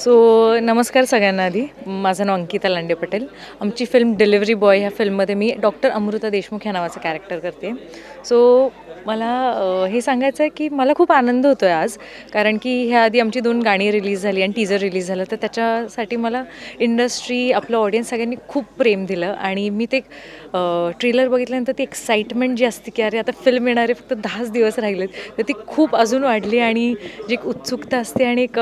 So नमस्कार सगळ्यांना आधी. माझं नाव अंकिता लांडे पटेल. आमची फिल्म डिलिव्हरी बॉय ह्या फिल्ममध्ये मी डॉक्टर अमृता देशमुख ह्या नावाचं कॅरेक्टर करते. सो मला हे सांगायचं आहे की मला खूप आनंद होतो आहे आज. कारण की ह्या आधी आमची दोन गाणी रिलीज झाली आणि टीजर रिलीज झालं. तर त्याच्यासाठी मला इंडस्ट्री आपलं ऑडियन्स सगळ्यांनी खूप प्रेम दिलं. आणि मी ते ट्रेलर बघितल्यानंतर ती एक्साइटमेंट जी असते की अरे आता फिल्म येणारे फक्त दहाच दिवस राहिलेत. तर ती खूप अजून वाढली आणि जी एक उत्सुकता असते आणि एक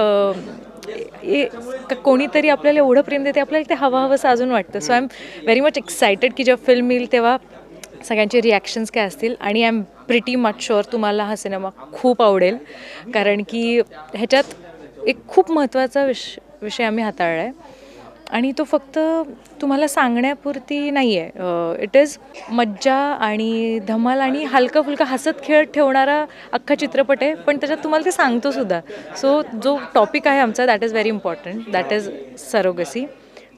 कोणीतरी आपल्याला एवढं प्रेम देते आपल्याला ते हवं हवंसं अजून वाटतं. So I am very much excited की जेव्हा फिल्म येईल तेव्हा सगळ्यांचे रिॲक्शन्स काय असतील. आणि I am pretty much sure तुम्हाला हा सिनेमा खूप आवडेल. कारण की ह्याच्यात एक खूप महत्त्वाचा विष विषय आम्ही हाताळला आहे आणि तो फक्त तुम्हाला सांगण्यापुरती नाही आहे इट इज मज्जा आणि धमाल आणि हलका फुलका हसत खेळत ठेवणारा अख्खा चित्रपट आहे. पण त्याच्यात तुम्हाला ते सांगतो सुद्धा. सो जो टॉपिक आहे आमचा that is very important that is surrogacy.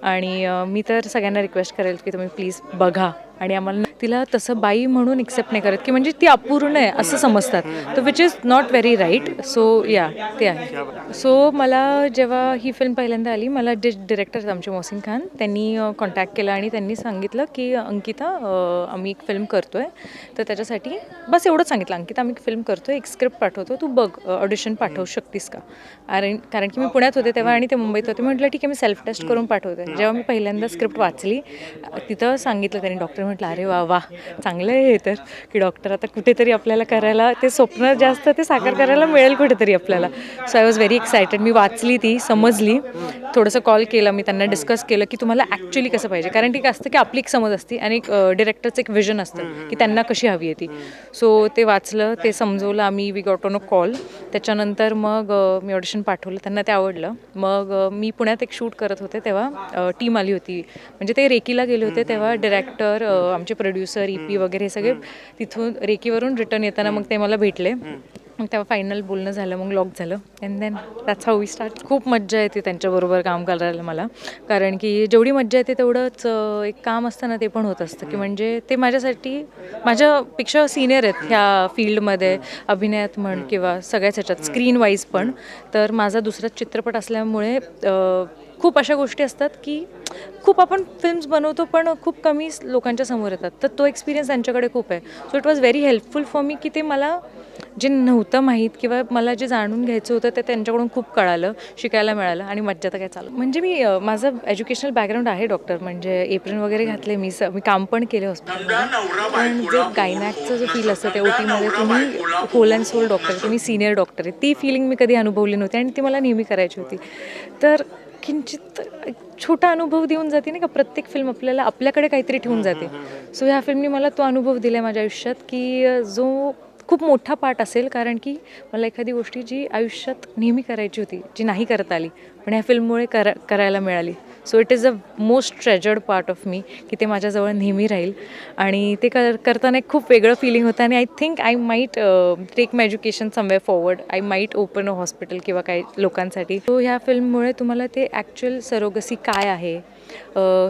आणि मी तर सगळ्यांना रिक्वेस्ट करेल की तुम्ही प्लीज बघा. आणि आम्हाला तिला तसं बाई म्हणून एक्सेप्ट नाही करत की म्हणजे ती अपूर्ण आहे असं समजतात. तर which is not very right so या ते आहे. सो मला जेव्हा ही फिल्म पहिल्यांदा आली मला जे डिरेक्टर आमचे मोहसिन खान त्यांनी कॉन्टॅक्ट केला आणि त्यांनी सांगितलं की अंकिता आम्ही एक फिल्म करतो आहे तर त्याच्यासाठी बस एवढंच सांगितलं. अंकिता आम्ही एक फिल्म करतो आहे एक स्क्रिप्ट पाठवतो. तू बघ ऑडिशन पाठवू शकतीस का? कारण कारण की मी पुण्यात होते तेव्हा आणि ते मुंबईत होते. म्हटलं ठीक आहे मी सेल्फ टेस्ट करून पाठवते. जेव्हा मी पहिल्यांदा स्क्रिप्ट वाचली तिथं सांगितलं त्यांनी डॉक्टर म्हटलं अरे वा वा चांगलं आहे हे तर. की डॉक्टर आता कुठेतरी आपल्याला करायला ते स्वप्न जास्त ते साकार करायला मिळेल कुठेतरी आपल्याला. So I was very excited मी वाचली ती समजली. थोडंसं कॉल केला मी त्यांना डिस्कस केलं की तुम्हाला ॲक्च्युली कसं पाहिजे? कारण की काय असतं की आपली एक समज असते आणि एक डिरेक्टरचं एक विजन असतं की त्यांना कशी हवी आहे ती. सो ते वाचलं ते समजवलं आम्ही we got on a call त्याच्यानंतर मग मी ऑडिशन पाठवलं त्यांना ते आवडलं. मग मी पुण्यात एक शूट करत होते तेव्हा टीम आली होती. म्हणजे ते रेकीला गेले होते तेव्हा डिरेक्टर आमचे प्रोड्युसर ई पी वगैरे हे सगळे तिथून रेकीवरून रिटर्न येताना मग ते मला भेटले. मग तेव्हा फायनल बोलणं झालं मग लॉक झालं. And then that's how we start खूप मज्जा येते त्यांच्याबरोबर काम करायला मला. कारण की जेवढी मज्जा येते तेवढंच एक काम असतं ना ते पण होत असतं. की म्हणजे ते माझ्यासाठी माझ्यापेक्षा सिनियर आहेत ह्या फील्डमध्ये अभिनयात म्हण किंवा सगळ्याच ह्याच्यात स्क्रीन वाईज पण. तर माझा दुसराच चित्रपट असल्यामुळे खूप अशा गोष्टी असतात की खूप आपण फिल्म्स बनवतो पण खूप कमी लोकांच्या समोर येतात. तर तो एक्सपिरियन्स त्यांच्याकडे खूप आहे. So it was very helpful for me की ते मला जे नव्हतं माहीत किंवा मला जे जाणून घ्यायचं होतं ते त्यांच्याकडून खूप कळालं शिकायला मिळालं आणि मज्जा तर काय चालू म्हणजे मी माझं एज्युकेशनल बॅकग्राऊंड आहे डॉक्टर म्हणजे एप्रिल वगैरे घातले मी स मी काम पण केले हॉस्पिटलमध्ये. पण जे गायनॅकचं जो फील असतं ते ओटीमध्ये तुम्ही होल अँड सोल डॉक्टर तुम्ही सिनियर डॉक्टर आहे. ती फिलिंग मी कधी अनुभवली नव्हती आणि ती मला नेहमी करायची होती. तर किंचित छोटा अनुभव देऊन जाते नाही का प्रत्येक फिल्म आपल्याला आपल्याकडे काहीतरी ठेवून जाते. सो ह्या फिल्मने मला तो अनुभव दिला आहे माझ्या आयुष्यात की जो खूप मोठा पाठ असेल कारण की मला एखादी गोष्टी जी आयुष्यात नेहमी करायची होती जी नाही करता आली पण ह्या फिल्ममुळे करा करायला मिळाली. So it is a most treasured part of me की ते माझ्याजवळ नेहमी राहील. आणि ते कर करताना एक खूप वेगळं फिलिंग होतं आणि I think I might take my education some way forward I might open a hospital किंवा काही लोकांसाठी. सो ह्या फिल्ममुळे तुम्हाला ते ॲक्च्युअल सरोगसी काय आहे?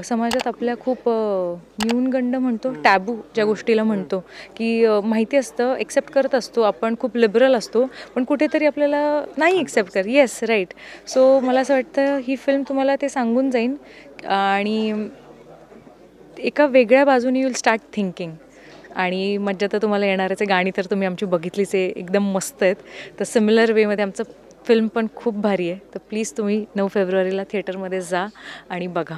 समाजात आपल्या खूप न्यूनगंड म्हणतो टॅबू ज्या गोष्टीला म्हणतो की माहिती असतं एक्सेप्ट करत असतो आपण खूप लिबरल असतो पण कुठेतरी आपल्याला नाही एक्सेप्ट कर येस राईट सो मला असं वाटतं ही फिल्म तुम्हाला ते सांगून जाईन आणि एका वेगळ्या बाजूने युल स्टार्ट थिंकिंग आणि मज्जा तर तुम्हाला येणारच आहे. गाणी तर तुम्ही आमची बघितलीच आहे. एकदम मस्त आहेत. तर सिमिलर वेमध्ये आमचं फिल्म पण खूप भारी आहे. तर प्लीज तुम्ही नऊ फेब्रुवारीला थिएटरमध्ये जा आणि बघा.